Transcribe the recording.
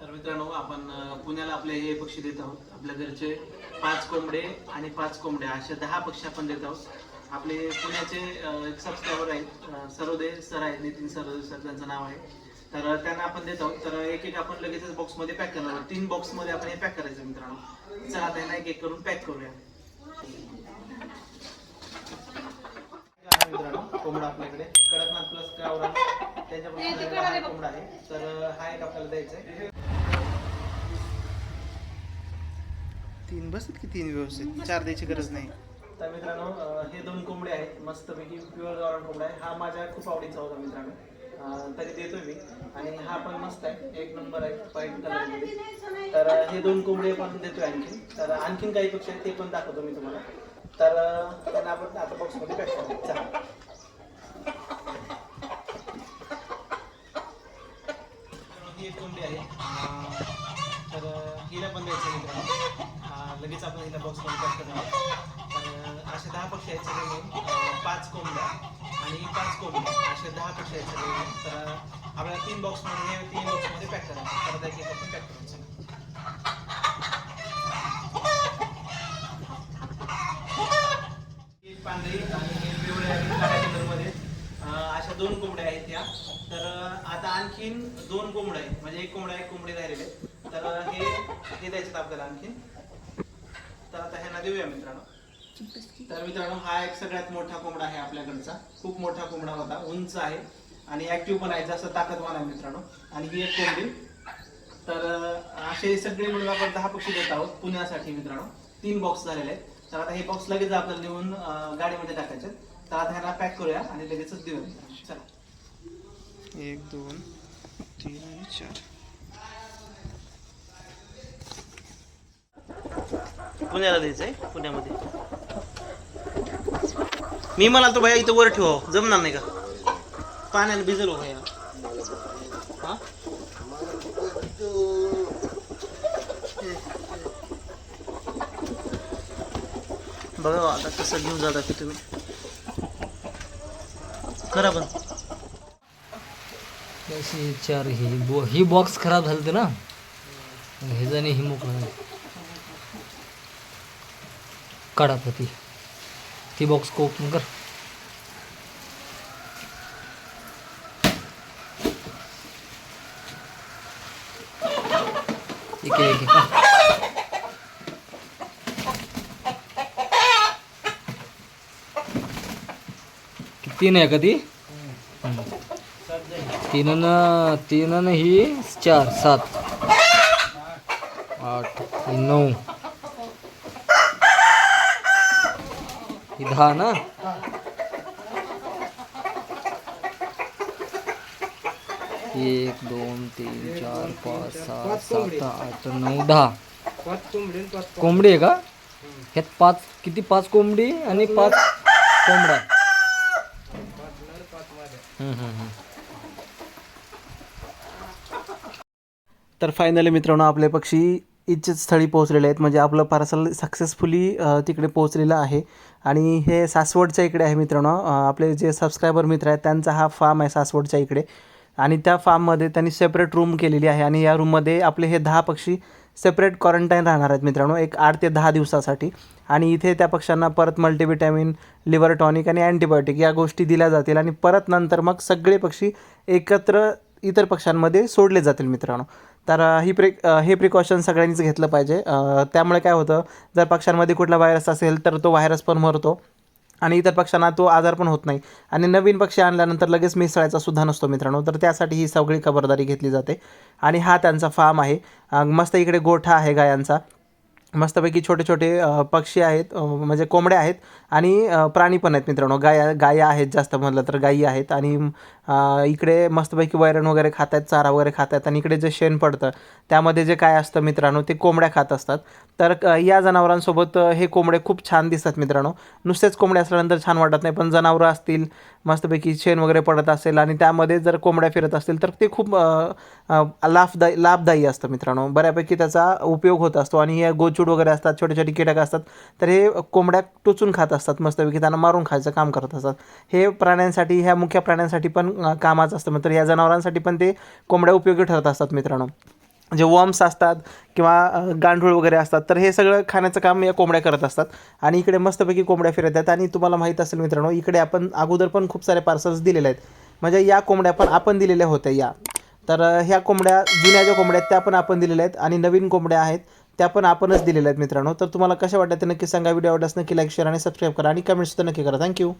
तर मित्रांनो आपण पुण्याला आपले हे पक्षी देत आहोत. आपल्या घरचे पाच कोंबडे आणि पाच कोंबड्या असे दहा पक्षी आपण देत आहोत. आपले पुण्याचे एक सबस्क्रायबर आहेत. अ, सरोदे सर आहेत नितीन सरोदे सर त्यांचं नाव आहे. तर त्यांना आपण देत आहोत. तर एक एक आपण लगेचच बॉक्समध्ये पॅक करणार आहोत. तीन बॉक्समध्ये आपण हे पॅक करायचं मित्रांनो. चला आता यांना एक एक करून पॅक करूया. मित्रांनो कोंबडा आपल्याकडे. कडकनाथ प्लस गावरान त्याच्यापासून कोंबडा आहे. तर हा एक आपल्याला द्यायचा आहे. तीन बसत की तीन व्यवस्थित? चार द्यायची गरज नाही. तर मित्रांनो हे दोन कोंबडे आहेत मस्तपैकी प्युअर गावरान कोंबडा आहे. हा माझ्या खूप आवडीचा होता मित्रांनो. तरी देतोय मी. आणि हा पण मस्त आहे. एक नंबर आहे व्हाईट कलरमध्ये तर हे दोन कोंबडे पण देतोय आणखी तर आणखीन काही पक्षी आहेत ते पण दाखवतो मी तुम्हाला. तर त्यांना आपण आता बॉक्समध्ये पॅक करू. चला. ही एक कोंबडी आहे. तर हिला पण द्यायचं मित्रांनो. लगेच आपण हिला बॉक्स पॅक करणार तर असे दहा पक्षी आहेत सगळे पाच कोंबड्या आणि पाच कोंबड्या. असे दहा पक्षी आहेत सगळे तर आपल्याला तीन बॉक्समध्ये तीन बॉक्समध्ये पॅक करायचं परत एक पॅक करायचं ही पांढरी आणि हे पिवळे आणि काळ्या कलरमध्ये अं, अशा दोन कोंबड्या आहेत या तर अं, आता आणखीन दोन कोंबड आहेत. म्हणजे एक कोंबडा एक कोंबडी राहिलेले तर हे हे द्यायचं आपल्याला आणखीन. तर आता ह्यांना देऊया मित्रांनो. तर मित्रांनो हा एक सगळ्यात मोठा कोंबडा आहे आपल्याकडचा. खूप मोठा कोंबडा होता. उंच आहे आणि ऍक्टिव्ह पण आहे. जास्त ताकदवान आहे मित्रांनो. आणि ही एक कोंबडी. तर असे सगळे मिळून आपण दहा पक्षी देत आहोत पुण्यासाठी मित्रांनो. तीन बॉक्स झालेले आहेत. तर आता हे बॉक्स लगेच आपल्याला नेऊन गाडीमध्ये टाकायचे तर आता ह्याला पॅक करूया आणि लगेचच देऊया. चला. एक दोन तीन आणि चार. पुण्याला द्यायचंय आहे? पुण्यामध्ये. मी म्हणाल तो भैया इथं वर ठेवा. जमणार नाही का? पाण्याने भिजलो भैया हा? बघा आता कसं घेऊन जाता की तुम्ही. करा पण. अशी चार ही बो ही बॉक्स खराब झालं ते ना. हे जाणे ही मोकळं काढा पती ती. बॉक्स को ओपन कर. एक नाही एक का ती? तीन न तीन ही चार सात. आठ नऊ. ही दहा ना? एक दोन तीन चार पाच सहा सात आठ नऊ दहा. कोंबडी आहे का? ह्यात पाच किती पाच कोंबडी आणि पाच कोंबडा? हम्म, हम्म, हम्म. तर फायनली मित्रांनो आपले पक्षी इच्छित स्थळी पोहोचलेले आहेत. म्हणजे आपलं पार्सल सक्सेसफुली तिकडे पोहोचलेलं आहे. आणि हे सासवडच्या इकडे आहे मित्रांनो. आपले जे सबस्क्रायबर मित्र आहेत त्यांचा हा फार्म आहे सासवडच्या इकडे. आणि त्या फार्ममध्ये त्यांनी सेपरेट रूम केलेली आहे. आणि या रूममध्ये आपले हे दहा पक्षी सेपरेट क्वारंटाईन राहणार आहेत मित्रांनो. एक आठ ते दहा दिवसासाठी. आणि इथे त्या पक्ष्यांना परत मल्टीविटॅमिन लिव्हर टॉनिक आणि अँटीबायोटिक या गोष्टी दिल्या जातील. आणि परत नंतर मग सगळे पक्षी एकत्र इतर पक्ष्यांमध्ये सोडले जातील मित्रांनो. तर ही प्रि हे प्रिकॉशन सगळ्यांनीच घेतलं पाहिजे. त्यामुळे काय होतं जर पक्ष्यांमध्ये कुठला व्हायरस असेल तर तो व्हायरस पण मरतो आणि इतर पक्ष्यांना तो आजार पण होत नाही. आणि नवीन पक्षी आणल्यानंतर लगेच मिसळायचा सुद्धा नसतो मित्रांनो. तर त्यासाठी ही सगळी खबरदारी घेतली जाते. आणि हा त्यांचा फार्म आहे. मस्त इकडे गोठा आहे गायांचा. मस्तपैकी छोटे छोटे पक्षी आहेत म्हणजे कोंबड्या आहेत आणि प्राणी पण आहेत मित्रांनो. गाया गाया आहेत जास्त म्हटलं तर गायी आहेत आणि इकडे मस्तपैकी वैरण वगैरे खात आहेत चारा वगैरे खात आहेत आणि इकडे जे शेण पडतं त्यामध्ये जे काय असतं मित्रांनो ते कोंबड्या खात असतात. तर या जनावरांसोबत हे कोंबडे खूप छान दिसतात मित्रांनो. नुसतेच कोंबडे असल्यानंतर छान वाटत नाही पण जनावरं असतील मस्तपैकी शेण वगैरे पडत असेल आणि त्यामध्ये जर कोंबड्या फिरत असतील तर ते खूप लाभदायी लाभदायी असतं मित्रांनो. बऱ्यापैकी त्याचा उपयोग होत असतो आणि हे गोचूड वगैरे असतात छोटे छोटे कीटक असतात तर हे कोंबड्या टोचून खात असतात मस्तपैकी त्यांना मारून खायचं काम करत असतात. हे प्राण्यांसाठी ह्या मुख्य प्राण्यांसाठी पण कामाचं असतं. मग तर या जनावरांसाठी पण ते कोंबड्या उपयोगी ठरत असतात मित्रांनो. जे वॉम्स असतात किंवा गांडूळ वगैरे असतात तर हे सगळं खाण्याचं काम या कोंबड्या करत असतात. आणि इकडे मस्तपैकी कोंबड्या फिरत आहेत. आणि तुम्हाला माहीत असेल मित्रांनो इकडे आपण अगोदर पण खूप सारे पार्सल्स दिलेले आहेत. म्हणजे या कोंबड्या पण आपण दिलेल्या होत्या या. तर ह्या कोंबड्या जुन्या ज्या कोंबड्या आहेत त्या पण आपण दिलेल्या आहेत. आणि नवीन कोंबड्या आहेत त्या पण आपणच दिलेल्या आहेत मित्रांनो. तर तुम्हाला कशा वाटतात ते नक्की सांगा. व्हिडिओ आवडल्यास नक्की लाईक शेअर आणि सबस्क्राईब करा. आणि कमेंटसुद्धा नक्की करा. थँक्यू